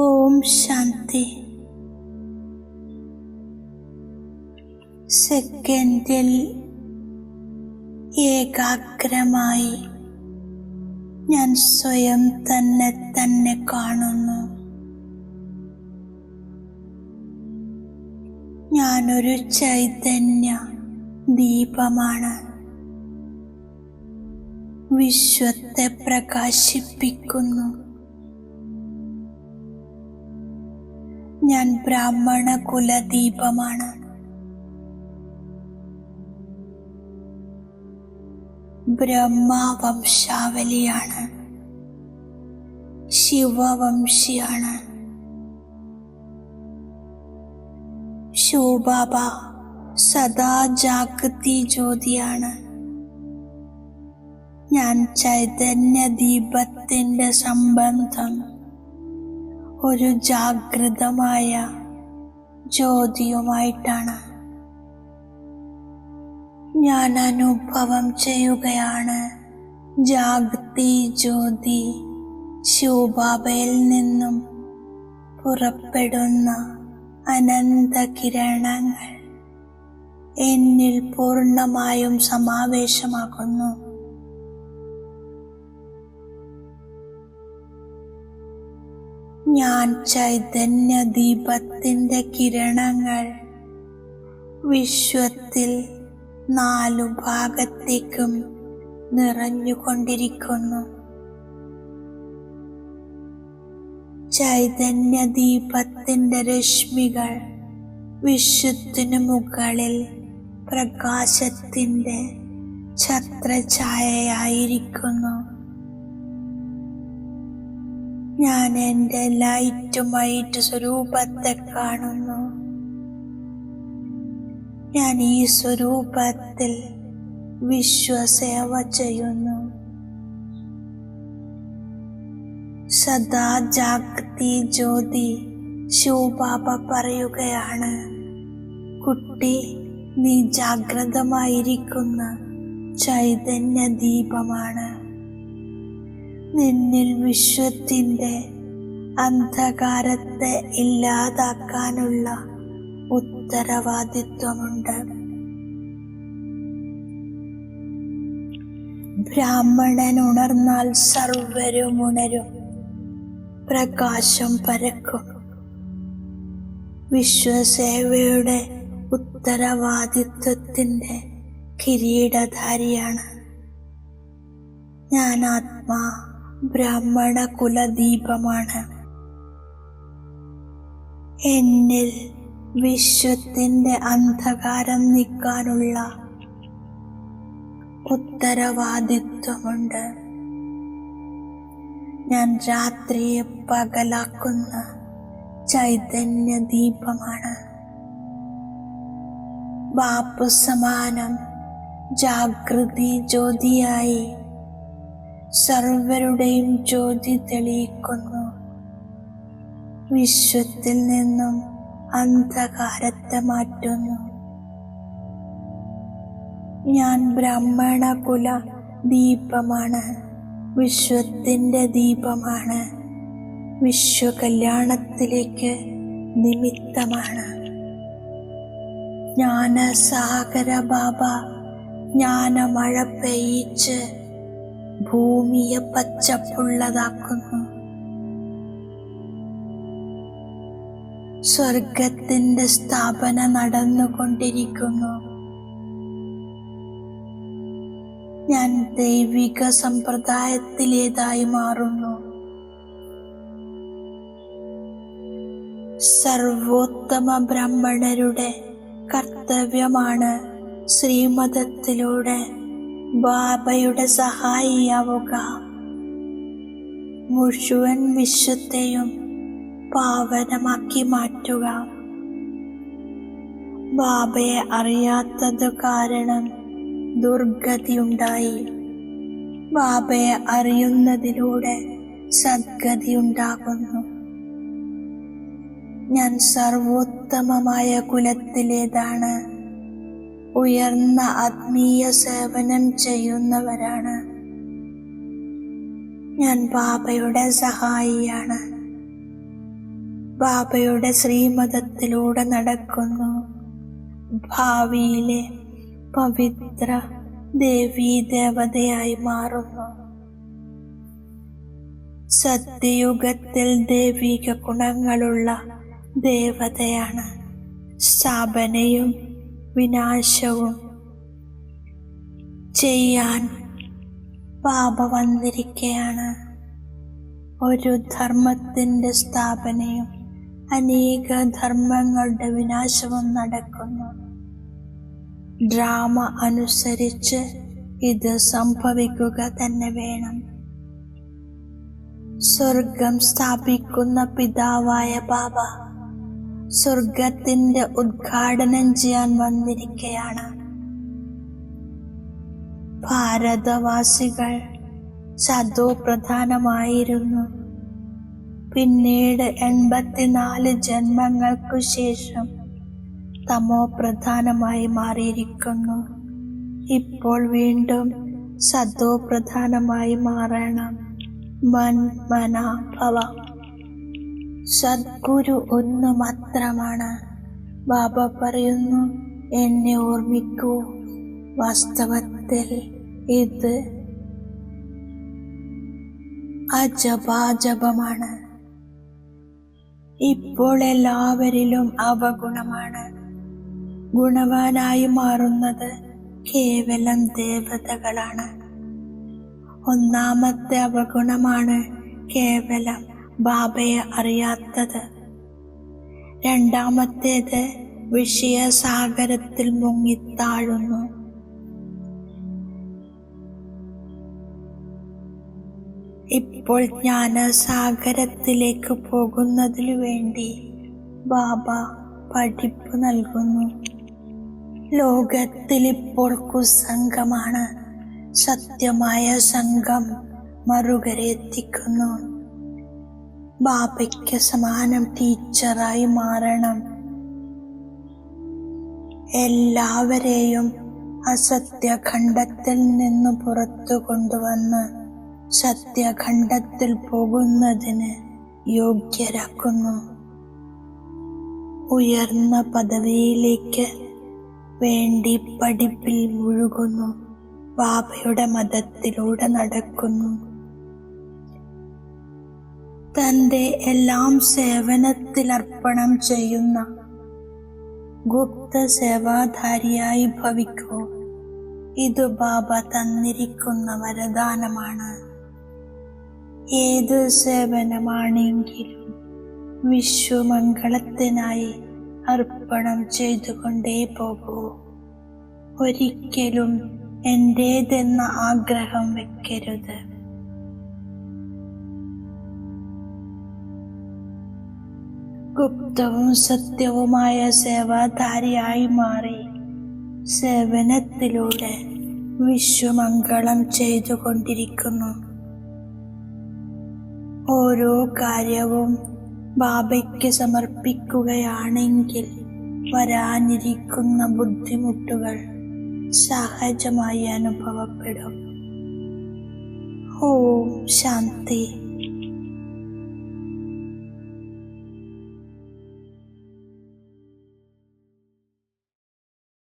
ഓം ശാന്തി. സെക്കൻഡിൽ ഏകാഗ്രമായി ഞാൻ സ്വയം തന്നെ തന്നെ കാണുന്നു. ഞാനൊരു ചൈതന്യ ദീപമാണ്. വിശ്വത്തെ പ്രകാശിപ്പിക്കുന്നു. ഞാൻ ബ്രാഹ്മണ കുലദീപമാണ്. ബ്രഹ്മവംശാവലിയാണ്. ശിവവംശിയാണ്. ശിവബാബ സദാ ജാഗൃതി ജ്യോതിയാണ്. ഞാൻ ചൈതന്യ ദീപത്തിന്റെ സംബന്ധം. ഒരു ജാഗ്രതമായ ജ്യോതിയുമായിട്ടാണ് ഞാൻ അനുഭവം ചെയ്യുകയാണ്. ജാഗ്തി ജ്യോതി ശിവബാബയിൽ നിന്നും പുറപ്പെടുന്ന അനന്ത കിരണങ്ങൾ എന്നിൽ പൂർണമായും സമാവേശമാകുന്നു. ഞാൻ ചൈതന്യ ദീപത്തിന്റെ കിരണങ്ങൾ വിശ്വത്തിൽ നാലു ഭാഗത്തേക്കും നിറഞ്ഞുകൊണ്ടിരിക്കുന്നു. ചൈതന്യ ദീപത്തിന്റെ രശ്മികൾ വിശ്വത്തിനു മുകളിൽ പ്രകാശത്തിന്റെ ഛത്രഛായയായിരിക്കുന്നു. ഞാൻ എന്റെ ലൈറ്റുമായിട്ട് സ്വരൂപത്തെ കാണുന്നു. ഞാൻ ഈ സ്വരൂപത്തിൽ വിശ്വസേവ ചെയ്യുന്നു. സദാ ജാഗൃതി ജ്യോതി ശിവബാബ പറയുകയാണ് കുട്ടി നീ ജാഗ്രതമായിരിക്കുന്ന ചൈതന്യ ദീപമാണ്. നിന്നിൽ വിശ്വത്തിന്റെ അന്ധകാരത്തെ ഇല്ലാതാക്കാനുള്ള ഉത്തരവാദിത്വമുണ്ട്. ബ്രാഹ്മണൻ ഉണർന്നാൽ സർവരും ഉണരും. പ്രകാശം പരക്കും. വിശ്വസേവയുടെ ഉത്തരവാദിത്വത്തിന്റെ കിരീടധാരിയാണ് ഞാൻ ആത്മാ. ബ്രാഹ്മണ കുലദീപമാണ് എന്നിൽ വിശ്വത്തിന്റെ അന്ധകാരം നീക്കാനുള്ള ഉത്തരവാദിത്വമുണ്ട്. ഞാൻ രാത്രിയെ പകലാക്കുന്ന ചൈതന്യ ദീപമാണ് ബാപ്പു സമാനം ജാഗൃതി ജ്യോതിയായി സർവരുടെയും ജ്യോതി തെളിയിക്കുന്നു. വിശ്വത്തിൽ നിന്നും അന്ധകാരത്തെ മാറ്റുന്നു. ഞാൻ ബ്രാഹ്മണ കുല ദീപമാണ്. വിശ്വത്തിന്റെ ദീപമാണ്. വിശ്വകല്യാണത്തിലേക്ക് നിമിത്തമാണ്. ജ്ഞാനസാഗര ബാബ ജ്ഞാനമഴ പെയ്യിച്ച് ഭൂമിയെ പച്ചപ്പുള്ളതാക്കുന്നു. സ്വർഗത്തിന്റെ സ്ഥാപന നടന്നുകൊണ്ടിരിക്കുന്നു. ഞാൻ ദൈവിക സമ്പ്രദായത്തിലേതായി മാറുന്നു? സർവോത്തമ ബ്രാഹ്മണരുടെ കർത്തവ്യമാണ് ശ്രീമതത്തിലൂടെ ബാബയുടെ സഹായിയാവുക. മുഴുവൻ വിശ്വത്തെയും പാവനമാക്കി മാറ്റുക. ബാബയെ അറിയാത്തത് കാരണം ദുർഗതി ഉണ്ടായി ബാബയെ അറിയുന്നതിലൂടെ സദ്ഗതി ഉണ്ടാകുന്നു ഞാൻ സർവോത്തമമായ കുലത്തിലേതാണ്. ഉയർന്ന ആത്മീയ സേവനം ചെയ്യുന്നവരാണ്. ഞാൻ ബാബയുടെ സഹായിയാണ്. ബാബയുടെ ശ്രീമതത്തിലൂടെ നടക്കുന്നു. ഭാവിയിലെ പവിത്ര ദേവീ ദേവതയായി മാറുന്നു. സത്യയുഗത്തിൽ ദൈവിക ഗുണങ്ങളുള്ള ദേവതയാണ്. സ്ഥാപനയും വിനാശവും ചെയ്യാൻ പാപ വന്നിരിക്കുകയാണ് ഒരു ധർമ്മത്തിന്റെ സ്ഥാപനയും അനേക ധർമ്മങ്ങളുടെ വിനാശവും നടക്കുന്നു. ഡ്രാമ അനുസരിച്ച് ഇത് സംഭവിക്കുക തന്നെ വേണം. സ്വർഗം സ്ഥാപിക്കുന്ന പിതാവായ ബാബ സ്വർഗത്തിന്റെ ഉദ്ഘാടനം ചെയ്യാൻ വന്നിരിക്കുകയാണ് ഭാരതവാസികൾ ചതോ പ്രധാനമായിരുന്നു. പിന്നീട് എൺപത്തിനാല് ജന്മങ്ങൾക്കു ശേഷം തമോ പ്രധാനമായി മാറിയിരിക്കുന്നു. ഇപ്പോൾ വീണ്ടും സദോ പ്രധാനമായി മാറണം. മൻ മന സദ്ഗുരു ഒന്ന് മാത്രമാണ് ബാബ പറയുന്നു എന്നെ ഓർമ്മിക്കൂ വാസ്തവത്തിൽ ഇത് അജപാജപമാണ്. ഇപ്പോൾ എല്ലാവരിലും അവഗുണമാണ്. ഗുണവാനായി മാറുന്നത് കേവലം ദേവതകളാണ്. ഒന്നാമത്തെ അവഗുണമാണ് കേവലം ബാബയെ അറിയാത്തത്. രണ്ടാമത്തേത് വിഷയസാഗരത്തിൽ മുങ്ങിത്താഴുന്നു. ഇപ്പോൾ ജ്ഞാനസാഗരത്തിലേക്ക് പോകുന്നതിനു വേണ്ടി ബാബ പഠിപ്പ് നൽകുന്നു. ലോകത്തിൽ ഇപ്പോൾ കുസംഗമാണ്. സത്യമായ സംഘം മറുകരെത്തിക്കുന്നു ബാബയ്ക്ക് സമാനം ടീച്ചറായി മാറണം. എല്ലാവരെയും അസത്യഖണ്ഡത്തിൽ നിന്ന് പുറത്തു കൊണ്ടുവന്ന് സത്യഖണ്ഡത്തിൽ പോകുന്നതിന് യോഗ്യരാക്കുന്നു. ഉയർന്ന പദവിയിലേക്ക് വേണ്ടി പഠിപ്പിൽ മുഴുകുന്നു. ബാബയുടെ മതത്തിലൂടെ നടക്കുന്നു. തന്റെ എല്ലാം സേവനത്തിൽ അർപ്പണം ചെയ്യുന്ന ഗുപ്ത സേവാധാരിയായി ഭവിക്കൂ. ഇത് ബാബ തന്നിരിക്കുന്ന വരദാനമാണ്. ഏത് സേവനമാണെങ്കിലും വിശ്വമംഗളത്തിനായി അർപ്പണം ചെയ്തുകൊണ്ടേ പോകൂ. ഒരിക്കലും എന്റേതെന്ന ആഗ്രഹം വെക്കരുത്. ഗുപ്തവും സത്യവുമായ സേവാധാരിയായി മാറി. സേവനത്തിലൂടെ വിശ്വമംഗളം ചെയ്തുകൊണ്ടിരിക്കുന്നു. ഓരോ കാര്യവും ബാബയ്ക്ക് സമർപ്പിക്കുകയാണെങ്കിൽ വരാനിരിക്കുന്ന ബുദ്ധിമുട്ടുകൾ സഹജമായി അനുഭവപ്പെടും. ഓം ശാന്തി.